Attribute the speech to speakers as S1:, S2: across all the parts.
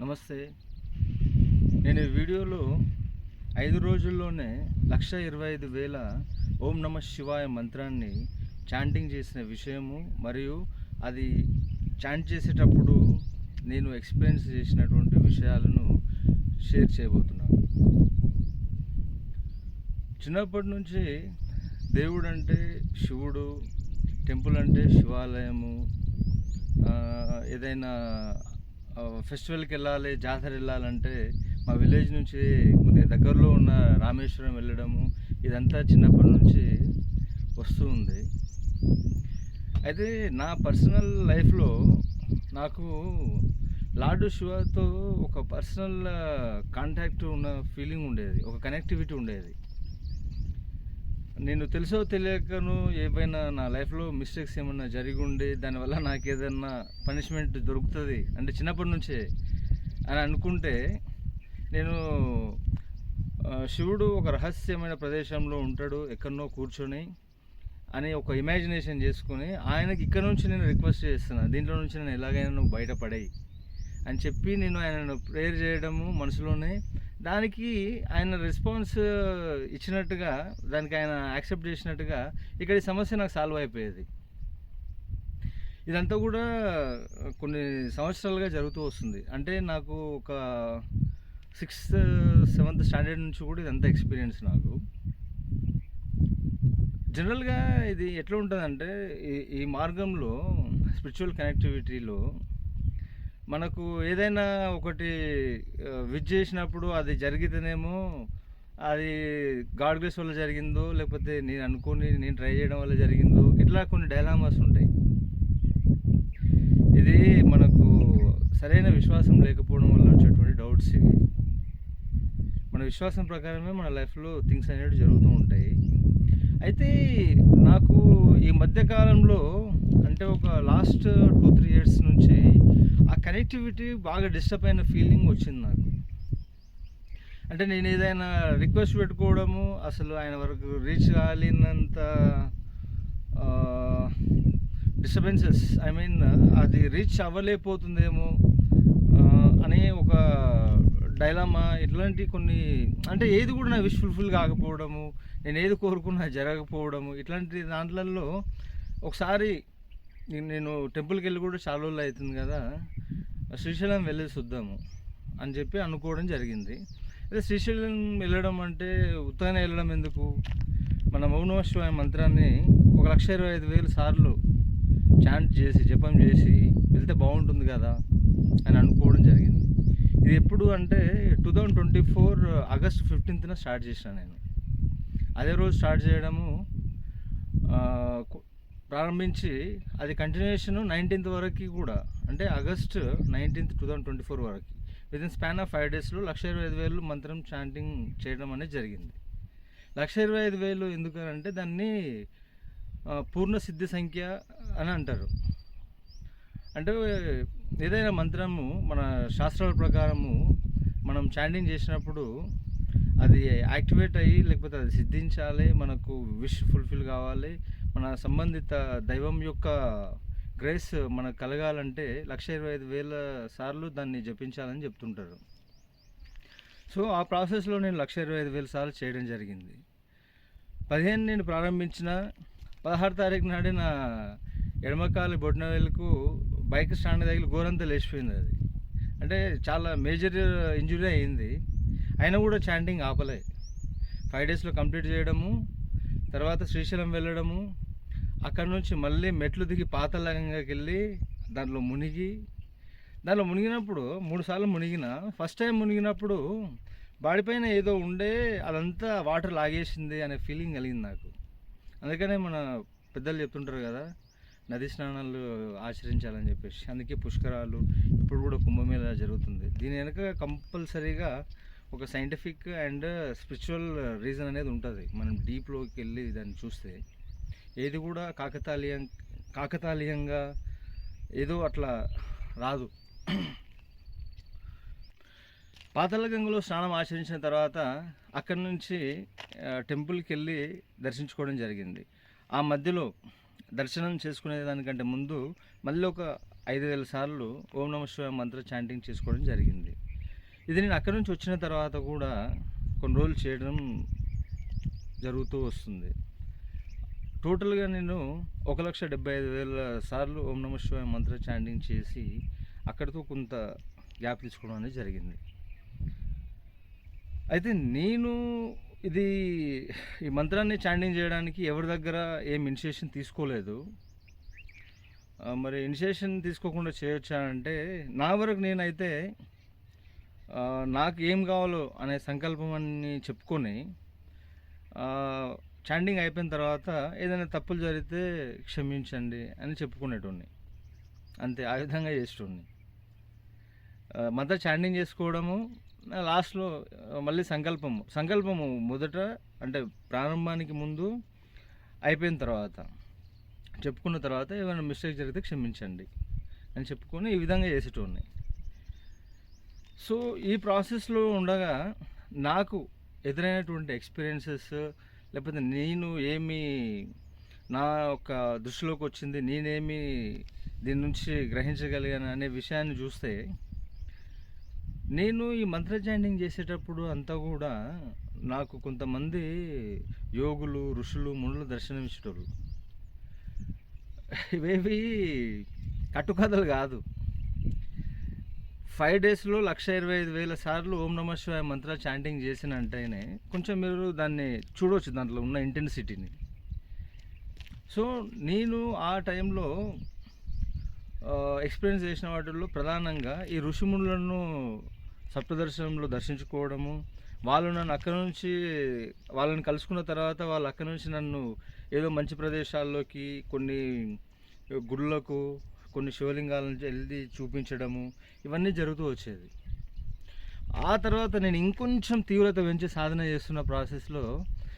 S1: నమస్తే. నేను ఈ వీడియోలో ఐదు రోజుల్లోనే లక్ష ఇరవై ఐదు వేల ఓం నమ శివాయ మంత్రాన్ని చాంటింగ్ చేసిన విషయము మరియు అది చాంట్ చేసేటప్పుడు నేను ఎక్స్పీరియన్స్ చేసినటువంటి విషయాలను షేర్ చేయబోతున్నాను. చిన్నప్పటి నుంచి దేవుడు అంటే శివుడు టెంపుల్ అంటే శివాలయము ఏదైనా ఫెస్టివల్కి వెళ్ళాలి జాతర వెళ్ళాలంటే మా విలేజ్ నుంచి కొద్దిగా దగ్గరలో ఉన్న రామేశ్వరం వెళ్ళడము ఇదంతా చిన్నప్పటి నుంచి వస్తూ ఉంది. అయితే నా పర్సనల్ లైఫ్లో నాకు లార్డు శివతో ఒక పర్సనల్ కాంటాక్ట్ ఉన్న ఫీలింగ్ ఉండేది ఒక కనెక్టివిటీ ఉండేది. నేను తెలుసో తెలియకను ఏమైనా నా లైఫ్లో మిస్టేక్స్ ఏమైనా జరిగి ఉండి దానివల్ల నాకు ఏదన్నా పనిష్మెంట్ దొరుకుతుంది? అంటే చిన్నప్పటి నుంచే అని అనుకుంటే నేను శివుడు ఒక రహస్యమైన ప్రదేశంలో ఉంటాడు ఎక్కడనో కూర్చొని అని ఒక ఇమాజినేషన్ చేసుకుని ఆయనకి ఇక్కడ నుంచి నేను రిక్వెస్ట్ చేస్తున్నాను దీంట్లో నుంచి నేను ఎలాగైనా నువ్వు బయటపడేయి అని చెప్పి నేను ఆయనను ప్రేయర్ చేయడము మనసులోనే దానికి ఆయన రెస్పాన్స్ ఇచ్చినట్టుగా దానికి ఆయన యాక్సెప్ట్ చేసినట్టుగా ఇక్కడ ఈ సమస్య నాకు సాల్వ్ అయిపోయేది. ఇదంతా కూడా కొన్ని సంవత్సరాలుగా జరుగుతూ వస్తుంది. అంటే నాకు ఒక సిక్స్త్ సెవెంత్ స్టాండర్డ్ నుంచి కూడా ఇదంతా ఎక్స్పీరియన్స్ నాకు. జనరల్గా ఇది ఎట్లా ఉంటుందంటే ఈ ఈ మార్గంలో స్పిరిచువల్ కనెక్టివిటీలో మనకు ఏదైనా ఒకటి విజ్ చేసినప్పుడు అది జరిగితేనేమో అది గాడ్ గ్రేస్ వల్ల జరిగిందో లేకపోతే నేను అనుకుని నేను ట్రై చేయడం వల్ల జరిగిందో ఇట్లా కొన్ని డైలామాస్ ఉంటాయి. ఇది మనకు సరైన విశ్వాసం లేకపోవడం వల్ల వచ్చేటువంటి డౌట్స్ ఇవి. మన విశ్వాసం ప్రకారమే మన లైఫ్లో థింగ్స్ అనేవి జరుగుతూ ఉంటాయి. అయితే నాకు ఈ మధ్యకాలంలో అంటే ఒక లాస్ట్ టూ త్రీ ఇయర్స్ నుంచి ఆ కనెక్టివిటీ బాగా డిస్టర్బ్ అయిన ఫీలింగ్ వచ్చింది నాకు. అంటే నేను ఏదైనా రిక్వెస్ట్ పెట్టుకోవడము అసలు ఆయన వరకు రీచ్ కాలేనంత డిస్టర్బెన్సెస్ ఐ మీన్ అది రీచ్ అవ్వలేకపోతుందేమో అనే ఒక డైలామా ఇట్లాంటి కొన్ని అంటే ఏది కూడా నా విష్ ఫుల్ఫిల్ కాకపోవడము నేను ఏది కోరుకున్నా జరగకపోవడము ఇట్లాంటి దాంట్లలో ఒకసారి నేను- టెంపుల్కి వెళ్ళి కూడా చాలా రోజులు అవుతుంది కదా. శ్రీశైలం వెళ్ళేసి వద్దాము అని చెప్పి అనుకోవడం జరిగింది. అదే శ్రీశైలం వెళ్ళడం అంటే ఉత్తగానే వెళ్ళడం ఎందుకు? మన మౌనవశివాయ మంత్రాన్ని ఒక లక్ష ఇరవై ఐదు వేలు సార్లు చాంట్ చేసి జపం చేసి వెళ్తే బాగుంటుంది కదా అని అనుకోవడం జరిగింది. ఇది ఎప్పుడు అంటే two thousand twenty four August ఫిఫ్టీన్త్న start చేశాను నేను. అదే రోజు స్టార్ట్ చేయడము ప్రారంభించి అది కంటిన్యూషన్ నైన్టీన్త్ వరకు కూడా అంటే August nineteenth two thousand twenty four వరకు. With in span of five డేస్లో లక్ష ఇరవై ఐదు వేలు మంత్రం చాంటింగ్ చేయడం అనేది జరిగింది. లక్ష ఇరవై ఐదు వేలు ఎందుకనంటే దాన్ని పూర్ణ సిద్ధి సంఖ్య అని అంటారు. అంటే ఏదైనా మంత్రము మన శాస్త్రాల ప్రకారము మనం చాంటింగ్ చేసినప్పుడు అది యాక్టివేట్ అయ్యి లేకపోతే అది సిద్ధించాలి మనకు విష్ ఫుల్ఫిల్ కావాలి మన సంబంధిత దైవం యొక్క గ్రేస్ మనకు కలగాలంటే లక్ష ఇరవై ఐదు వేల సార్లు దాన్ని జపించాలని చెప్తుంటారు. సో ఆ ప్రాసెస్లో నేను లక్ష ఇరవై ఐదు వేల సార్లు చేయడం జరిగింది. పదిహేను నేను ప్రారంభించిన పదహారు తారీఖు నాడే నా ఎడమకాలి బొడ్నవేలకు బైక్ స్టాండ్ దగ్గర ఘోరంతా లేచిపోయింది అది. అంటే చాలా మేజర్ ఇంజురీ అయింది అయినా కూడా చాంటింగ్ ఆపలే. ఫైవ్ డేస్లో కంప్లీట్ చేయడము తర్వాత శ్రీశైలం వెళ్ళడము అక్కడ నుంచి మళ్ళీ మెట్లు దిగి పాతలంగాకి వెళ్ళి దాంట్లో మునిగి దాంట్లో మునిగినప్పుడు మూడుసార్లు మునిగిన ఫస్ట్ టైం మునిగినప్పుడు బాడీ పైన ఏదో ఉండే అదంతా వాటర్ లాగేసింది అనే ఫీలింగ్ కలిగింది నాకు. అందుకనే మన పెద్దలు చెప్తుంటారు కదా నది స్నానాలు ఆచరించాలని చెప్పేసి. అందుకే పుష్కరాలు ఇప్పుడు కూడా కుంభమేళ జరుగుతుంది. దీని వెనుక కంపల్సరీగా ఒక సైంటిఫిక్ అండ్ స్పిరిచువల్ రీజన్ అనేది ఉంటుంది. మనం డీప్లోకి వెళ్ళి దాన్ని చూస్తే. ఏది కూడా కాకతాళీయం కాకతాళీయంగా ఏదో అట్లా రాదు. పాతాళ గంగలో స్నానం ఆచరించిన తర్వాత అక్కడి నుంచి టెంపుల్కి వెళ్ళి దర్శించుకోవడం జరిగింది. ఆ మధ్యలో దర్శనం చేసుకునే దానికంటే ముందు మళ్ళీ ఒక ఐదు వేల సార్లు ఓం నమ శివాయ మంత్ర చాంటింగ్ చేసుకోవడం జరిగింది. ఇది నేను అక్కడి నుంచి వచ్చిన తర్వాత కూడా కొన్ని రోజులు చేయడం జరుగుతూ వస్తుంది. టోటల్గా నేను ఒక లక్ష డెబ్బై ఐదు వేల సార్లు ఓం నమ శివాయ మంత్ర చాండింగ్ చేసి అక్కడితో కొంత గ్యాప్ తీసుకోవడం అనేది జరిగింది. అయితే నేను ఇది ఈ మంత్రాన్ని చాండింగ్ చేయడానికి ఎవరి దగ్గర ఏం ఇనిషియేషన్ తీసుకోలేదు. మరి ఇనిషియేషన్ తీసుకోకుండా చేయొచ్చా అంటే నా వరకు నేనైతే నాకు ఏం కావాలో అనే సంకల్పం అని చెప్పుకొని చాండింగ్ అయిపోయిన తర్వాత ఏదైనా తప్పులు జరిగితే క్షమించండి అని చెప్పుకునేటోడిని అంతే ఆ విధంగా చేసేటోడిని ఆ, మంత్ర చాండింగ్ చేసుకోవడము లాస్ట్లో మళ్ళీ సంకల్పము. సంకల్పము మొదట అంటే ప్రారంభానికి ముందు అయిపోయిన తర్వాత చెప్పుకున్న తర్వాత ఏమైనా మిస్టేక్ జరిగితే క్షమించండి అని చెప్పుకొని ఈ విధంగా చేసేటోడిని సో ఈ ప్రాసెస్లో ఉండగా నాకు ఎదురైనటువంటి ఎక్స్పీరియన్సెస్ లేకపోతే నేను ఏమి నా యొక్క దృష్టిలోకి వచ్చింది నేనేమి దీని నుంచి గ్రహించగలిగాను అనే విషయాన్ని చూస్తే నేను ఈ మంత్ర చాంటింగ్ చేసేటప్పుడు అంతా కూడా నాకు కొంతమంది యోగులు ఋషులు మునులు దర్శనం ఇచ్చేటోళ్ళు ఇవేవి కట్టుకథలు కాదు. ఫైవ్ డేస్లో లక్ష ఇరవై ఐదు వేల సార్లు ఓం నమ శివాయ మంత్ర చాంటింగ్ చేసిన అంటేనే కొంచెం మీరు దాన్ని చూడవచ్చు దాంట్లో ఉన్న ఇంటెన్సిటీని. సో నేను ఆ టైంలో ఎక్స్పీరియన్స్ చేసిన వాటిల్లో ప్రధానంగా ఈ ఋషిమునులను సప్తదర్శనంలో దర్శించుకోవడము వాళ్ళు నన్ను అక్కడ నుంచి వాళ్ళని కలుసుకున్న తర్వాత వాళ్ళు అక్కడ నుంచి నన్ను ఏదో మంచి ప్రదేశాల్లోకి కొన్ని గుళ్ళకు కొన్ని శివలింగాలను వెళ్ళి చూపించడము ఇవన్నీ జరుగుతూ వచ్చేది. ఆ తర్వాత నేను ఇంకొంచెం తీవ్రత పెంచి సాధన చేస్తున్న ప్రాసెస్లో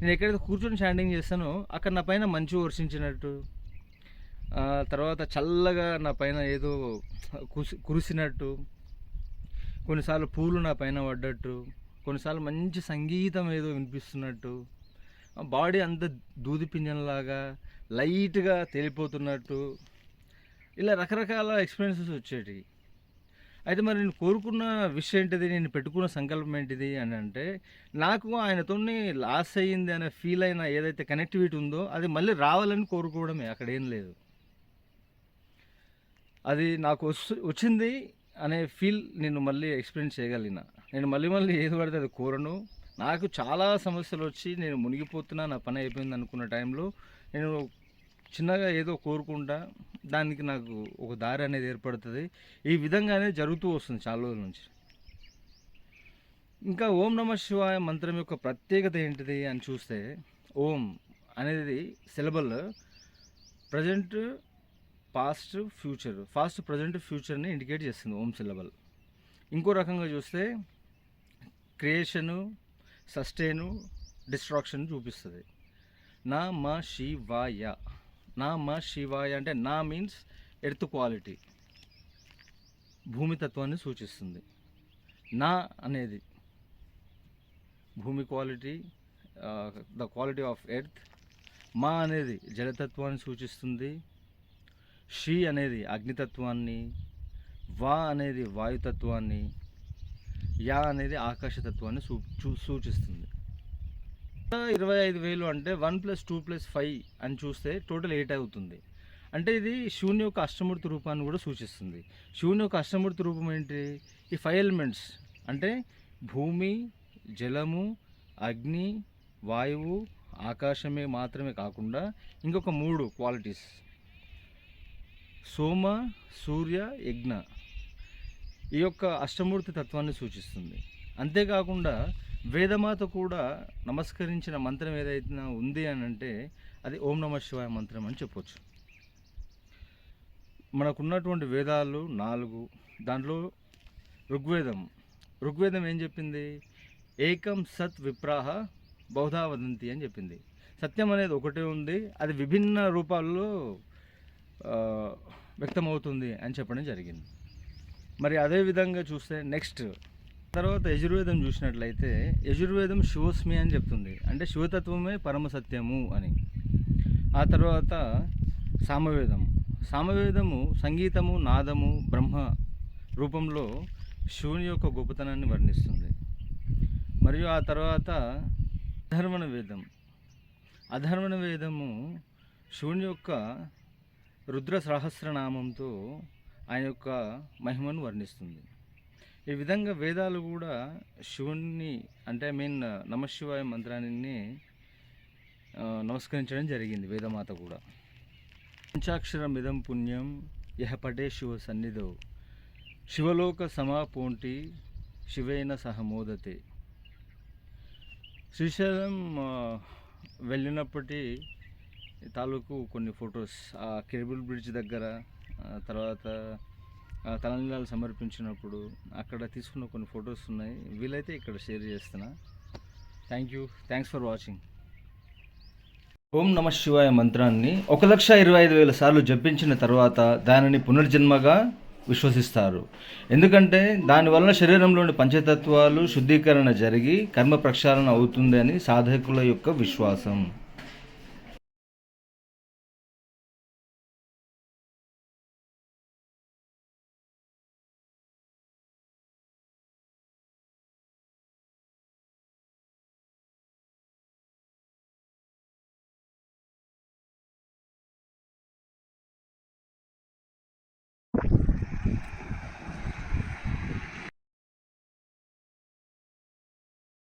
S1: నేను ఎక్కడైతే కూర్చొని స్టాండింగ్ చేస్తానో అక్కడ నా పైన మంచు వర్షించినట్టు తర్వాత చల్లగా నా పైన ఏదో కుసి కురిసినట్టు కొన్నిసార్లు పూలు నా పైన పడ్డట్టు కొన్నిసార్లు మంచి సంగీతం ఏదో వినిపిస్తున్నట్టు బాడీ అంత దూది పింజంలాగా లైట్గా తేలిపోతున్నట్టు ఇలా రకరకాల ఎక్స్పీరియన్సెస్ వచ్చేటివి అయితే మరి నేను కోరుకున్న విషయం ఏంటిది? నేను పెట్టుకున్న సంకల్పం ఏంటిది? అని అంటే నాకు ఆయనతోని లాస్ అయ్యింది అనే ఫీల్ అయిన ఏదైతే కనెక్టివిటీ ఉందో అది మళ్ళీ రావాలని కోరుకోవడమే. అక్కడ ఏం లేదు. అది నాకు వస్తు వచ్చింది అనే ఫీల్ నేను మళ్ళీ ఎక్స్పీరియన్స్ చేయగలిగిన. నేను మళ్ళీ మళ్ళీ ఏది పడితే అది కోరను. నాకు చాలా సమస్యలు వచ్చి నేను మునిగిపోతున్నా నా పని అయిపోయింది అనుకున్న టైంలో నేను చిన్నగా ఏదో కోరుకుంటా. దానికి నాకు ఒక దారి అనేది ఏర్పడుతుంది. ఈ విధంగానే జరుగుతూ వస్తుంది చాలా రోజుల నుంచి. ఇంకా ఓం నమ శివాయ మంత్రం యొక్క ప్రత్యేకత ఏంటిది అని చూస్తే ఓం అనేది syllable present past future fast present ఫ్యూచర్ని indicate చేస్తుంది ఓం సిలబల్ ఇంకో రకంగా చూస్తే క్రియేషను సస్టైను డిస్ట్రాక్షన్ చూపిస్తుంది. నా మా శివాయ. నా మా శివాయ అంటే నా మీన్స్ ఎర్త్ క్వాలిటీ భూమి తత్వాన్ని సూచిస్తుంది. నా అనేది భూమి quality the quality of earth మా అనేది జలతత్వాన్ని సూచిస్తుంది. షీ అనేది అగ్నితత్వాన్ని. వా అనేది వాయుతత్వాన్ని. యా అనేది ఆకాశతత్వాన్ని సూ చూ- సూచిస్తుంది. ఇరవై ఐదు వేలు అంటే one plus two plus five అని చూస్తే టోటల్ ఎయిట్ అవుతుంది. అంటే ఇది శూన్య యొక్క అష్టమూర్తి రూపాన్ని కూడా సూచిస్తుంది. శూన్య యొక్క అష్టమూర్తి రూపం ఏంటి? ఈ ఫైవ్ ఎలిమెంట్స్ అంటే భూమి జలము అగ్ని వాయువు ఆకాశమే మాత్రమే కాకుండా ఇంకొక మూడు క్వాలిటీస్ సోమ సూర్య యజ్ఞ ఈ యొక్క అష్టమూర్తి తత్వాన్ని సూచిస్తుంది. అంతేకాకుండా వేదమాత కూడా నమస్కరించిన మంత్రం ఏదైతే ఉంది అని అంటే అది ఓం నమ శివాయ మంత్రం అని చెప్పొచ్చు. మనకున్నటువంటి వేదాలు నాలుగు దాంట్లో ఋగ్వేదం. ఋగ్వేదం ఏం చెప్పింది? ఏకం సత్ విప్రాహ బహుధా వదంతి అని చెప్పింది. సత్యం అనేది ఒకటే ఉంది అది విభిన్న రూపాల్లో వ్యక్తమవుతుంది అని చెప్పడం జరిగింది. మరి అదే విధంగా చూస్తే నెక్స్ట్ తర్వాత యజుర్వేదం చూసినట్లయితే యజుర్వేదం శివస్మి అని చెప్తుంది. అంటే శివతత్వమే పరమ సత్యము అని. ఆ తర్వాత సామవేదం. సామవేదము సంగీతము నాదము బ్రహ్మ రూపంలో శివుని యొక్క గొప్పతనాన్ని వర్ణిస్తుంది. మరియు ఆ తర్వాత అధర్మణ వేదం. అధర్మణ వేదము శివుని యొక్క రుద్ర సహస్రనామంతో ఆయన యొక్క మహిమను వర్ణిస్తుంది. ఈ విధంగా వేదాలు కూడా శివుణ్ణి అంటే ఐ మీన్ నమశివాయ మంత్రాన్ని నమస్కరించడం జరిగింది వేదమాత కూడా. పంచాక్షరం ఇదం పుణ్యం యహ పటే శివ సన్నిధో. శివలోక సమాపోంటి శివేన సహమోదతే శ్రీశైలం వెళ్ళినప్పటి తాలూకు కొన్ని ఫొటోస్ ఆ కేబుల్ బ్రిడ్జ్ దగ్గర తర్వాత తలనీలాలు సమర్పించినప్పుడు అక్కడ తీసుకున్న కొన్ని ఫొటోస్ ఉన్నాయి. వీలైతే ఇక్కడ షేర్ చేస్తున్నా. Thank you thanks for watching Om నమ శివాయ మంత్రాన్ని ఒక లక్ష ఇరవై ఐదు వేల సార్లు జపించిన తర్వాత దానిని పునర్జన్మగా విశ్వసిస్తారు. ఎందుకంటే దానివల్ల శరీరంలోని పంచతత్వాలు శుద్ధీకరణ జరిగి కర్మ ప్రక్షాళన అవుతుంది అని సాధకుల యొక్క విశ్వాసం.